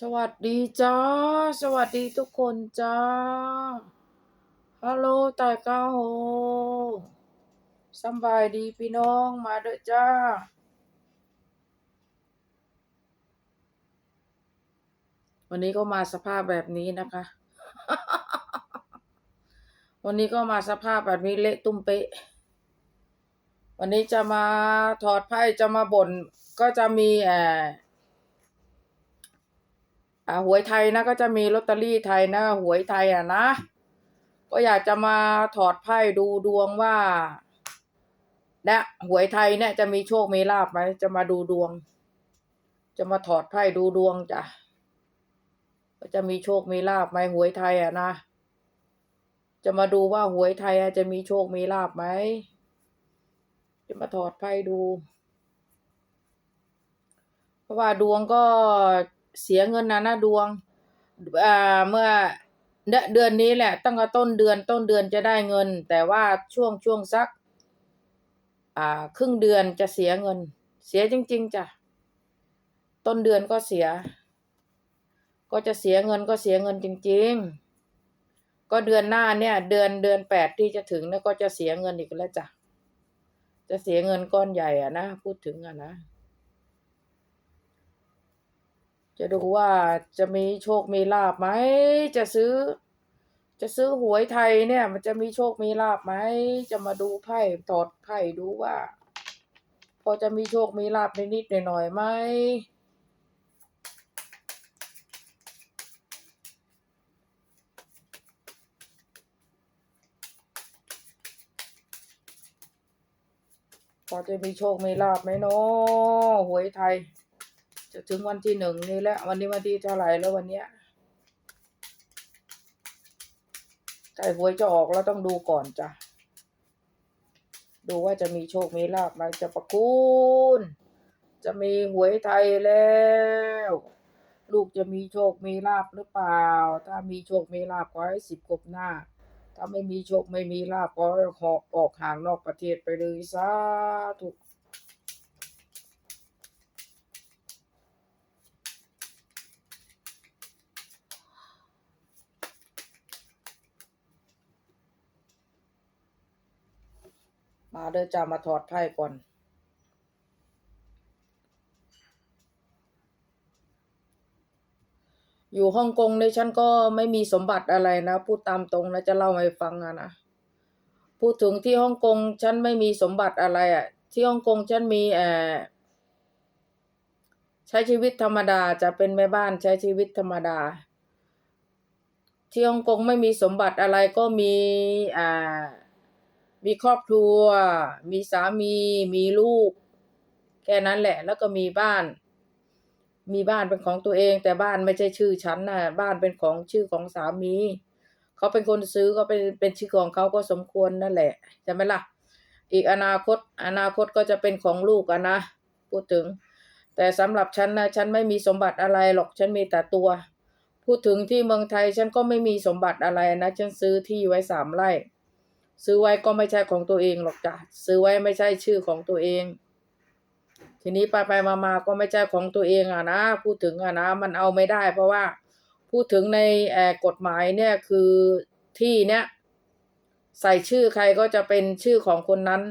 สวัสดีจ้า สวัสดีทุกคนจ้า ฮัลโหลตายก้าโหสบายดีพี่น้องมาเด้อจ้า วันนี้ก็มาสภาพแบบนี้นะคะ วันนี้ก็มาสภาพแบบนี้เละตุ้มเป๊ะ วันนี้จะมาถอดไพ่จะมาบ่นก็จะมีเอ่อ อ่าหวยไทยนะก็จะมีลอตเตอรี่ไทยนะหวยไทยอะนะ ก็อยากจะมาถอดไพ่ดูดวงว่าเนี่ยหวยไทยเนี่ยจะมีโชคมีลาบไหมจะมาดูดวง จะมาถอดไพ่ดูดวงจ้ะก็จะมีโชคมีลาบไหมหวยไทยอะนะ จะมาดูว่าหวยไทยจะมีโชคมีลาบไหมจะมาถอดไพ่ดู เพราะว่าดวงก็ เสียเงินนะนะดวงอ่าเมื่อเดือนนี้แหละ ตั้งแต่ต้นเดือนต้นเดือนจะได้เงิน แต่ว่าช่วงช่วงสัก อ่า ครึ่งเดือนจะเสียเงิน เสียจริง ๆจ้ะต้นเดือนก็เสีย ก็จะเสียเงินก็เสียเงินจริง ๆ ก็เดือนหน้าเนี่ย เดือนเดือนแปดที่จะถึงแล้วก็จะเสียเงินอีกแล้วจ้ะจะเสียเงินก้อนใหญ่อะนะพูดถึงอะนะ จะดูว่าจะมีโชคมีลาบไหม จะซื้อ จะซื้อหวยไทยเนี่ย มันจะมีโชคมีลาบไหม จะมาดูไพ่ถอดไพ่ดูว่า พอจะมีโชคมีลาบนิดๆหน่อยๆไหมพอจะมีโชคมีลาบไหมเนาะหวยไทย จะถึงวันที่หนึ่งนี่แหละวันนี้วันที่เท่าไหร่แล้ววันเนี้ยใกล้หวยจะออกแล้วต้องดูก่อนจ้ะ ดูว่าจะมีโชค มีลาบไหมจะประคุณจะมีหวยไทยแล้ว ลูกจะมีโชค มีลาบหรือเปล่า ถ้ามีโชค มีลาบก็ให้สิบกบหน้า ถ้าไม่มีโชค ไม่มีลาบก็อออกห่างนอกประเทศไปเลยสาธุ มาเด้อจ้ามาถอดไพ่ก่อน อยู่ฮ่องกงเนี่ยฉันก็ไม่มีสมบัติอะไรนะ พูดตามตรงนะจะเล่าให้ฟังอะนะ พูดถึงที่ฮ่องกงฉันไม่มีสมบัติอะไรอะที่ฮ่องกงฉันมีเอ่อใช้ชีวิตธรรมดาจะเป็นแม่บ้านใช้ชีวิตธรรมดา ที่ฮ่องกงไม่มีสมบัติอะไรก็มีอ่า มีครอบครัว มีสามี มีลูก แค่นั้นแหละ แล้วก็มีบ้าน มีบ้านเป็นของตัวเอง แต่บ้านไม่ใช่ชื่อฉันนะบ้านเป็นของชื่อของสามี เขาเป็นคนซื้อก็เป็นเป็นชื่อของเขาก็สมควรนั่นแหละใช่ไหมล่ะ อีกอนาคต อนาคตก็จะเป็นของลูกอะนะพูดถึง แต่สำหรับฉันนะฉันไม่มีสมบัติอะไรหรอกฉันมีแต่ตัว พูดถึงที่เมืองไทยฉันก็ไม่มีสมบัติอะไรนะ ฉันซื้อที่ไว้สามไร่ ซื้อไว้ก็ไม่ใช่ของตัวเองหรอกจ้ะซื้อไว้ไม่ใช่ชื่อของตัวเอง ทีนี้ไปไปมามาก็ไม่ใช่ของตัวเองอะนะพูดถึงอะนะมันเอาไม่ได้ เพราะว่าพูดถึงในแอบกฎหมายเนี่ยคือที่เนี้ยใส่ชื่อใครก็จะเป็นชื่อของคนนั้น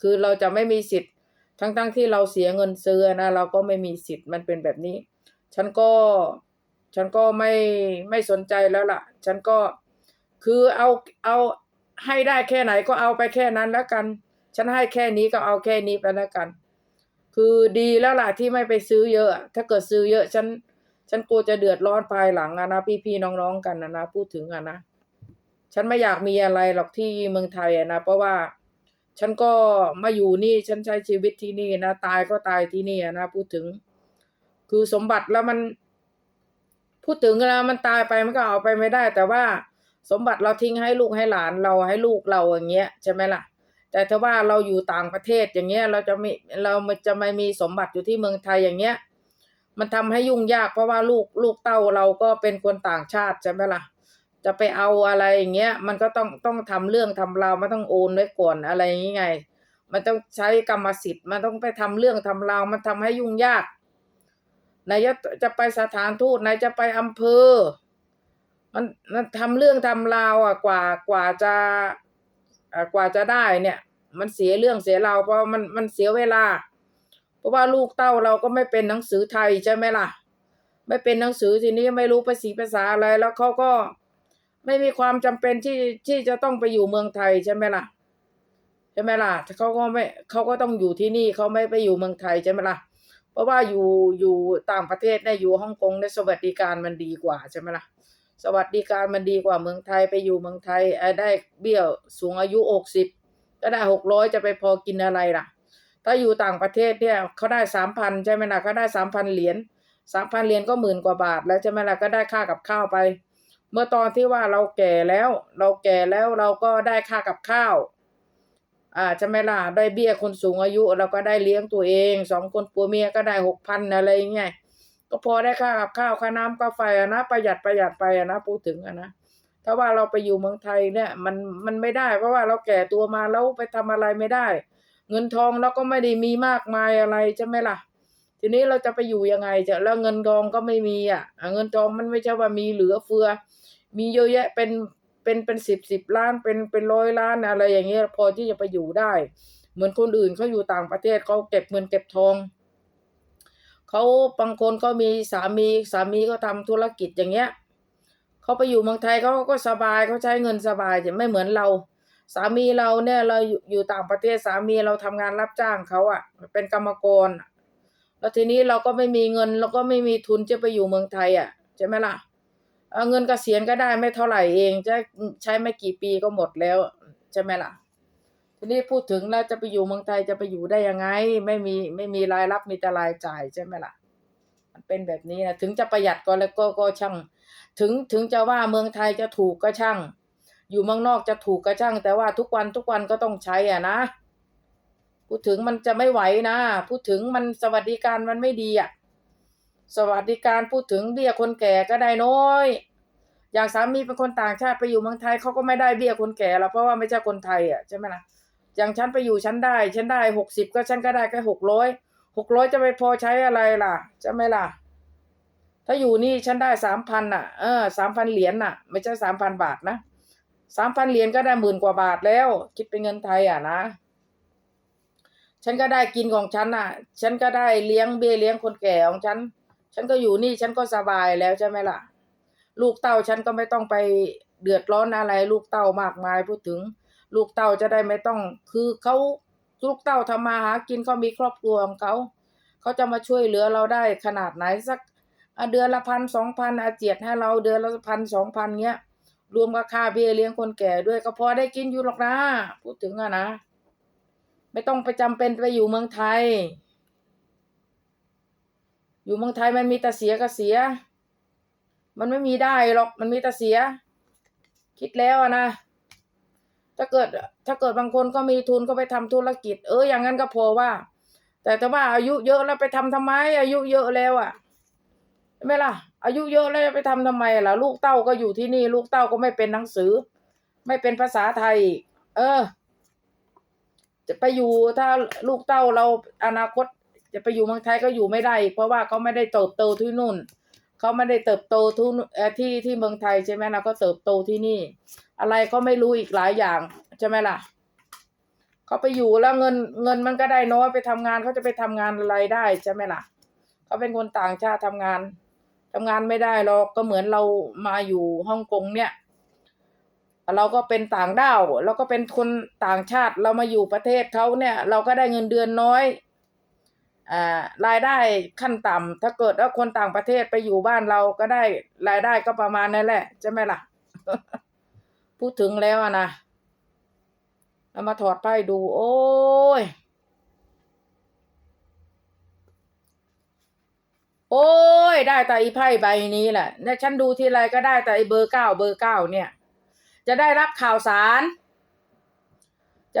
คือเราจะไม่มีสิทธิ์ ทั้งๆทที่เราเสียเงินซื้อนะเราก็ไม่มีสิทธิ์มันเป็นแบบนี้ ฉันก็ฉันก็ไม่ไม่สนใจแล้วล่ะ ฉันก็คือเอาเอา ให้ได้แค่ไหนก็เอาไปแค่นั้นแล้วกัน ฉันให้แค่นี้ก็เอาแค่นี้ไปแล้วกัน คือดีแล้วล่ะที่ไม่ไปซื้อเยอะ ถ้าเกิดซื้อเยอะฉัน ฉันกลัวจะเดือดร้อนภายหลังอะนะพี่ๆน้องๆกันนะนะพูดถึงอะนะฉันไม่อยากมีอะไรหรอกที่เมืองไทยอะนะเพราะว่าฉันก็มาอยู่นี่ฉันใช้ชีวิตที่นี่นะตายก็ตายที่นี่อะนะพูดถึง คือสมบัติแล้วมัน พูดถึงแล้วมันตายไปมันก็เอาไปไม่ได้ แต่ว่า สมบัติเราทิ้งให้ลูกให้หลานเราให้ลูกเราอย่างเงี้ยใช่ไหมล่ะ แต่ถ้าว่าเราอยู่ต่างประเทศอย่างเงี้ยเราจะไม่เราจะไม่มีสมบัติอยู่ที่เมืองไทยอย่างเงี้ย มันทำให้ยุ่งยากเพราะว่าลูกลูกเต้าเราก็เป็นคนต่างชาติใช่ไหมล่ะ จะไปเอาอะไรอย่างเงี้ยมันก็ต้องต้องทำเรื่องทำราวมันต้องโอนไว้ก่อนอะไรอย่างเงี้ไง มันต้องใช้กรรมสิทธิ์มันต้องไปทำเรื่องทำราวมันทำให้ยุ่งยากไหนจะจะไปสถานทูตไหนจะไปอำเภอ มันมันทำเรื่องทำราวอะกว่ากว่าจะอ่ากว่าจะได้เนี่ย มันเสียเรื่องเสียราวเพราะมันมันเสียเวลา เพราะว่าลูกเต้าเราก็ไม่เป็นหนังสือไทยใช่ไหมล่ะ ไม่เป็นหนังสือทีนี้ไม่รู้ภาษีภาษาอะไรแล้วเขาก็ไม่มีความจำเป็นที่ที่จะต้องไปอยู่เมืองไทยใช่ไหมล่ะใช่ไหมล่ะเขาก็ไม่เขาก็ต้องอยู่ที่นี่เขาไม่ไปอยู่เมืองไทยใช่ไหมล่ะเพราะว่าอยู่อยู่ต่างประเทศเนี่ยอยู่ฮ่องกงในยสวัสดิการมันดีกว่าใช่ไหมล่ะ สวัสดิการมันดีกว่าเมืองไทยไปอยู่เมืองไทยเออได้เบี้ยสูงอายุหกสิบก็ได้หกร้อยจะไปพอกินอะไรล่ะ ถ้าอยู่ต่างประเทศเนี่ยเขาได้สามพันใช่ไหมล่ะเขาได้สามพันเหรียญสามพันเหรียญก็หมื่นกว่าบาทแล้วใช่ไหมล่ะก็ได้ค่ากับข้าวไป เมื่อตอนที่ว่าเราแก่แล้ว เราแก่แล้วเราก็ได้ค่ากับข้าวอ่าใช่ไหมล่ะได้เบี้ยคนสูงอายุเราก็ได้เลี้ยงตัวเองสองคนผัวเมียก็ได้หกพันอะไรง่างเงี้ย ก็พอได้ค่ากับข้าวค่าน้ำค่าไฟอะนะประหยัดประหยัดไปอะนะพูดถึงอะนะถ้าว่าเราไปอยู่เมืองไทยเนี่ย มันมันไม่ได้ เพราะว่าเราแก่ตัวมาแล้วไปทำอะไรไม่ได้ เงินทองเราก็ไม่ได้มีมากมายอะไรใช่ไหมล่ะ ทีนี้เราจะไปอยู่ยังไงจะแล้วเงินทองก็ไม่มีอะเงินทองมันไม่ใช่ว่ามีเหลือเฟือ มีเยอะแยะเป็นเป็นเป็นสิบสิบล้านเป็นเป็นร้อยล้านอะไรอย่างเงี้ยพอที่จะไปอยู่ได้ เหมือนคนอื่นเขาอยู่ต่างประเทศเขาเก็บเงินเก็บทอง เขาบางคนก็มีสามีสามีก็ทำธุรกิจอย่างเงี้ยเขาไปอยู่เมืองไทยเขาก็สบายเขาใช้เงินสบายจะไม่เหมือนเรา สามีเราเนี่ยเราอยู่ต่างประเทศสามีเราทำงานรับจ้างเขาอะเป็นกรรมกรแล้วทีนี้เราก็ไม่มีเงินเราก็ไม่มีทุนจะไปอยู่เมืองไทยอะใช่ไหมล่ะเเงินเกษียณก็ได้ไม่เท่าไหร่เองจะใช้ไม่กี่ปีก็หมดแล้วใช่ไหมล่ะ ทีนี้พูดถึงแล้วจะไปอยู่เมืองไทยจะไปอยู่ได้ยังไง ไม่มีไม่มีรายรับมีแต่รายจ่ายใช่ไหมล่ะ มันเป็นแบบนี้นะถึงจะประหยัดก็แล้วก็ก็ช่าง ถึงถึงจะว่าเมืองไทยจะถูกก็ช่าง อยู่เมืองนอกจะถูกก็ช่าง แต่ว่าทุกวันทุกวันก็ต้องใช้อะนะพูดถึงมันจะไม่ไหวนะพูดถึงมันสวัสดิการมันไม่ดีอะสวัสดิการพูดถึงเบี้ยคนแก่ก็ได้น้อย อย่างสามีเป็นคนต่างชาติไปอยู่เมืองไทยเขาก็ไม่ได้เบี้ยคนแก่แล้วเพราะว่าไม่ใช่คนไทยอะใช่ไหมล่ะ อย่างฉันไปอยู่ฉันได้ ฉันได้หกสิบก็ฉันก็ได้แค่หกร้อยหกร้อยจะไปพอใช้อะไรล่ะใช่ไหมล่ะ ถ้าอยู่นี่ฉันได้สามพันอะ เออสามพันเหรียญน่ะ ไม่ใช่สามพันบาทนะสามพันเหรียญก็ได้หมื่นกว่าบาทแล้ว คิดเป็นเงินไทยอะนะ ฉันก็ได้กินของฉันอะ ฉันก็ได้เลี้ยงเบี้ยเลี้ยงคนแก่ของฉัน ฉันก็อยู่นี่ฉันก็สบายแล้วใช่ไหมล่ะ ลูกเต้าฉันก็ไม่ต้องไปเดือดร้อนอะไร ลูกเต้ามากมายพูดถึง ลูกเต้าจะได้ไม่ต้อง คือเขาลูกเต้าทำมาหากินเขามีครอบครัวของเขาเขาจะมาช่วยเหลือเราได้ขนาดไหนสักเดือนละพันสองพันอาเจียดให้เราเดือนละพันสองพันเงี้ย รวมกับค่าเบี้ยเลี้ยงคนแก่ด้วยก็พอได้กินอยู่หรอกนะพูดถึงอะนะ ไม่ต้องไปจำเป็นไปอยู่เมืองไทย อยู่เมืองไทยมันมีแต่เสียก็เสีย มันไม่มีได้หรอกมันมีแต่เสีย คิดแล้วอะนะ ถ้าเกิดถ้าเกิดบางคนก็มีทุนก็ไปทำธุรกิจ เอออย่างนั้นก็พอว่า แต่ถ้าว่าอายุเยอะแล้วไปทำทำไม อายุเยอะแล้วอะใช่ไหมล่ะ อายุเยอะแล้วจะไปทำทำไมล่ะ ลูกเต้าก็อยู่ที่นี่ ลูกเต้าก็ไม่เป็นหนังสือ ไม่เป็นภาษาไทย เออ จะไปอยู่ถ้าลูกเต้าเราอนาคต จะไปอยู่เมืองไทยก็อยู่ไม่ได้ เพราะว่าเขาไม่ได้เติบโตที่นู่น เขาไม่ได้เติบโตทุนเอที่ที่เมืองไทยใช่ไหมนะเขาเติบโตที่นี่ อะไรก็ไม่รู้อีกหลายอย่างใช่ไหมล่ะเขาไปอยู่แล้วเงินเงินมันก็ได้น้อยไปทำงานเขาจะไปทำงานอะไรได้ใช่ไหมล่ะเขาเป็นคนต่างชาติทำงานทำงานไม่ได้หรอกก็เหมือนเรามาอยู่ฮ่องกงเนี่ย เราก็เป็นต่างด้าวเราก็เป็นคนต่างชาติเรามาอยู่ประเทศเขาเนี่ย เราก็ได้เงินเดือนน้อย รายได้ขั้นต่ำถ้าเกิดว่าคนต่างประเทศไปอยู่บ้านเราก็ได้รายได้ก็ประมาณนั่นแหละใช่ไหมล่ะ พูดถึงแล้วอะนะเรามาถอดไพ่ดู โอ้ย โอ้ย ได้แต่อีไพ่ใบนี้แหละเนี่ยฉันดูทีไรก็ได้แต่ไอเบอร์เก้าเบอร์เก้าเนี่ย จะได้รับข่าวสาร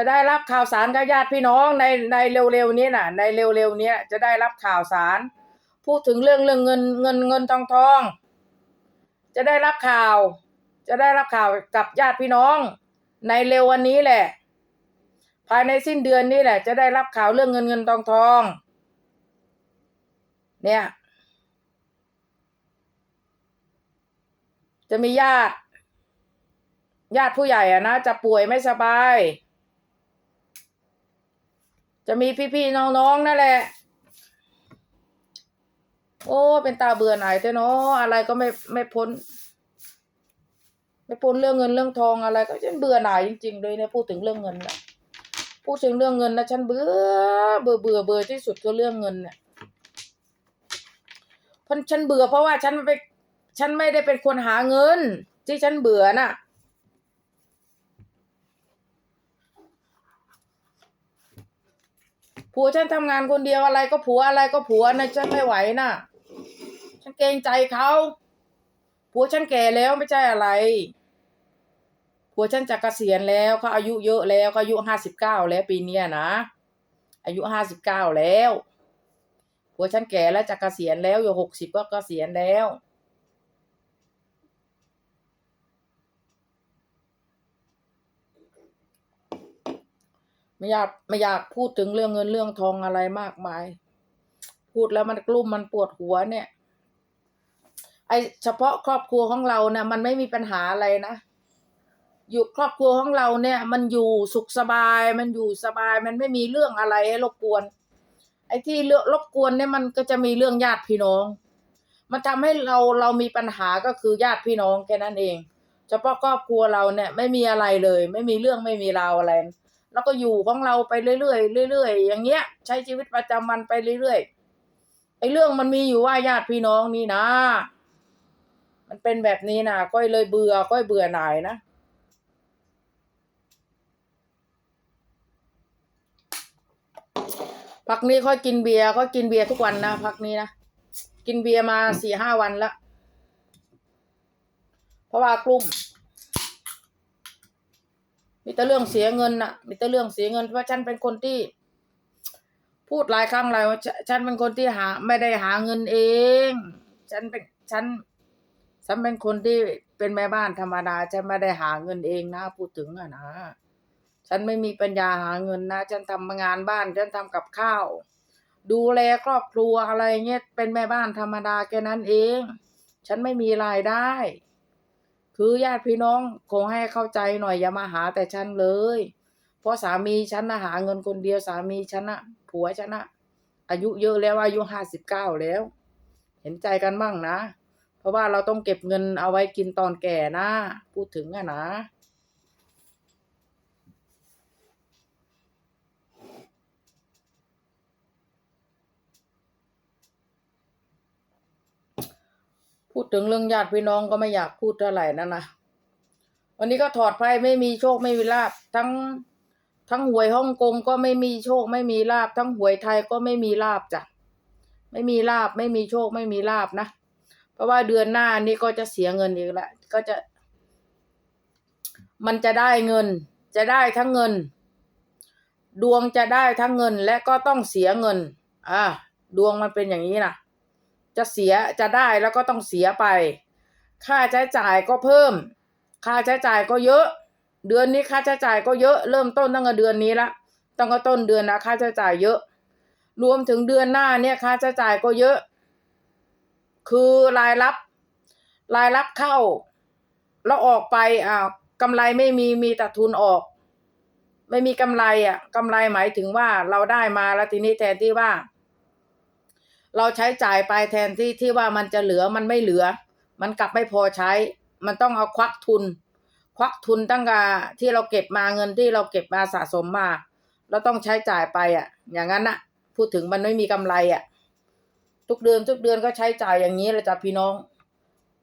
จะได้รับข่าวสารกับญาติพี่น้องในในเร็วๆนี้น่ะ ในเร็วๆนี้จะได้รับข่าวสาร พูดถึงเรื่องเรื่องเงินเงินเงินทองทอง จะได้รับข่าว จะได้รับข่าวกับญาติพี่น้อง ในเร็ววันนี้แหละ ภายในสิ้นเดือนนี้แหละ จะได้รับข่าวเรื่องเงินเงินทองทอง เนี่ย จะมีญาติ ญาติผู้ใหญ่อะนะจะป่วยไม่สบาย จะมีพี่ๆน้องๆนั่นแหละ โอ้ เป็นตาเบื่อหน่ายเถอะเนาะอะไรก็ไม่ไม่พ้น ไม่พ้นเรื่องเงินเรื่องทองอะไรก็ฉันเบื่อหน่ายจริงๆเลยเนี่ยพูดถึงเรื่องเงินนะพูดถึงเรื่องเงินนะฉันเบื่อเบื่อเบื่อเบื่อที่สุดก็เรื่องเงินเนี่ยเพราะฉันเบื่อเพราะว่าฉันไปฉันไม่ได้เป็นคนหาเงิน ที่ฉันเบื่อน่ะ ผัวฉันทำงานคนเดียวอะไรก็ผัวอะไรก็ผัวนะฉันไม่ไหวน่ะ ฉันเกรงใจเขาผัวฉันแก่แล้วไม่ใช่อะไร ผัวฉันจะเกษียณแล้วเขาอายุเยอะแล้วเขาอายุห้าสิบเก้าแล้วปีเนี้ยนะอายุห้าสิบเก้าแล้วผัวฉันแก่แล้วจะเกษียณแล้วอยู่หกสิบก็เกษียณแล้ว ไม่อยากไม่อยากพูดถึงเรื่องเงินเรื่องทองอะไรมากมาย พูดแล้วมันกลุ้มมันปวดหัวเนี่ย ไอเฉพาะครอบครัวของเราเนี่ยมันไม่มีปัญหาอะไรนะอยู่ครอบครัวของเราเนี่ย มันอยู่สุขสบาย มันอยู่สบาย มันไม่มีเรื่องอะไรให้รบกวน ไอ้ที่เรื่องรบกวนเนี่ยมันก็จะมีเรื่องญาติพี่น้อง มันทำให้เราเรามีปัญหาก็คือญาติพี่น้องแค่นั้นเอง เฉพาะครอบครัวเราเนี่ย ไม่มีอะไรเลย ไม่มีเรื่องไม่มีราวอะไร แล้วก็อยู่ของเราไปเรื่อยๆเรื่อยๆอย่างเงี้ย ใช้ชีวิตประจำวันไปเรื่อยๆไอ้เรื่องมันมีอยู่ว่าญาติพี่น้องนี่นะ มันเป็นแบบนี้นะก้อยเลยเบื่อก้อยเบื่อหน่ายนะพักนี้ค่อยกินเบียร์ก็กินเบียร์ทุกวันนะพักนี้นะกินเบียร์มาสี่ห้าวันแล้วเพราะว่ากลุ่ม มีแต่เรื่องเสียเงินน่ะ มีแต่เรื่องเสียเงินเพราะฉันเป็นคนที่ พูดหลายครั้งหลายว่าฉันเป็นคนที่หา ไม่ได้หาเงินเอง ฉันเป็นฉันฉันเป็นคนที่เป็นแม่บ้านธรรมดาฉันไม่ได้หาเงินเองนะพูดถึงอะนะฉันไม่มีปัญญาหาเงินนะฉันทำงานบ้านฉันทำกับข้าว ดูแลครอบครัวอะไรเงี้ยเป็นแม่บ้านธรรมดาแค่นั้นเอง ฉันไม่มีรายได้ คือญาติพี่น้องคงให้เข้าใจหน่อยอย่ามาหาแต่ฉันเลย เพราะสามีฉันนะหาเงินคนเดียวสามีฉันนะผัวฉันนะอายุเยอะแล้วอายุห้าสิบเก้าแล้ว เห็นใจกันบ้างนะ เพราะว่าเราต้องเก็บเงินเอาไว้กินตอนแก่นะ พูดถึงอะนะ พูดถึงเรื่องญาติพี่น้องก็ไม่อยากพูดเท่าไหร่นั่นนะวันนี้ก็ถอดไพ่ไม่มีโชคไม่มีลาบทั้งทั้งหวยฮ่องกงก็ไม่มีโชคไม่มีลาบทั้งหวยไทยก็ไม่มีลาบจ้ะไม่มีลาบไม่มีโชคไม่มีลาบนะเพราะว่าเดือนหน้านี้ก็จะเสียเงินอีกแล้วก็จะ มันจะได้เงิน จะได้ทั้งเงิน ดวงจะได้ทั้งเงินและก็ต้องเสียเงิน อ่า ดวงมันเป็นอย่างนี้นะ จะเสียจะได้แล้วก็ต้องเสียไป ค่าใช้จ่ายก็เพิ่ม ค่าใช้จ่ายก็เยอะ เดือนนี้ค่าใช้จ่ายก็เยอะเริ่มต้นตั้งแต่เดือนนี้ละตั้งแต่ต้นเดือนนะค่าใช้จ่ายเยอะ รวมถึงเดือนหน้าเนี่ยค่าใช้จ่ายก็เยอะ คือรายรับ รายรับเข้า แล้วออกไปอ่ากำไรไม่มีมีแต่ทุนออกไม่มีกำไรอะกำไรหมายถึงว่าเราได้มาแล้วทีนี้แทนที่ว่า เราใช้จ่ายไปแทนที่ที่ว่ามันจะเหลือมันไม่เหลือ มันกลับไม่พอใช้ มันต้องเอาควักทุน ควักทุนตั้งแต่ที่เราเก็บมาเงินที่เราเก็บมาสะสมมาเราต้องใช้จ่ายไปอะ อย่างนั้นนะพูดถึงมันไม่มีกำไรอะ ทุกเดือนทุกเดือนก็ใช้จ่ายอย่างนี้เลยจ้ะพี่น้อง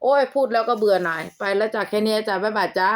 โอ้ยพูดแล้วก็เบื่อหน่าย ไปแล้วจ้ะแค่นี้จ้ะบ๊ายบายจ้า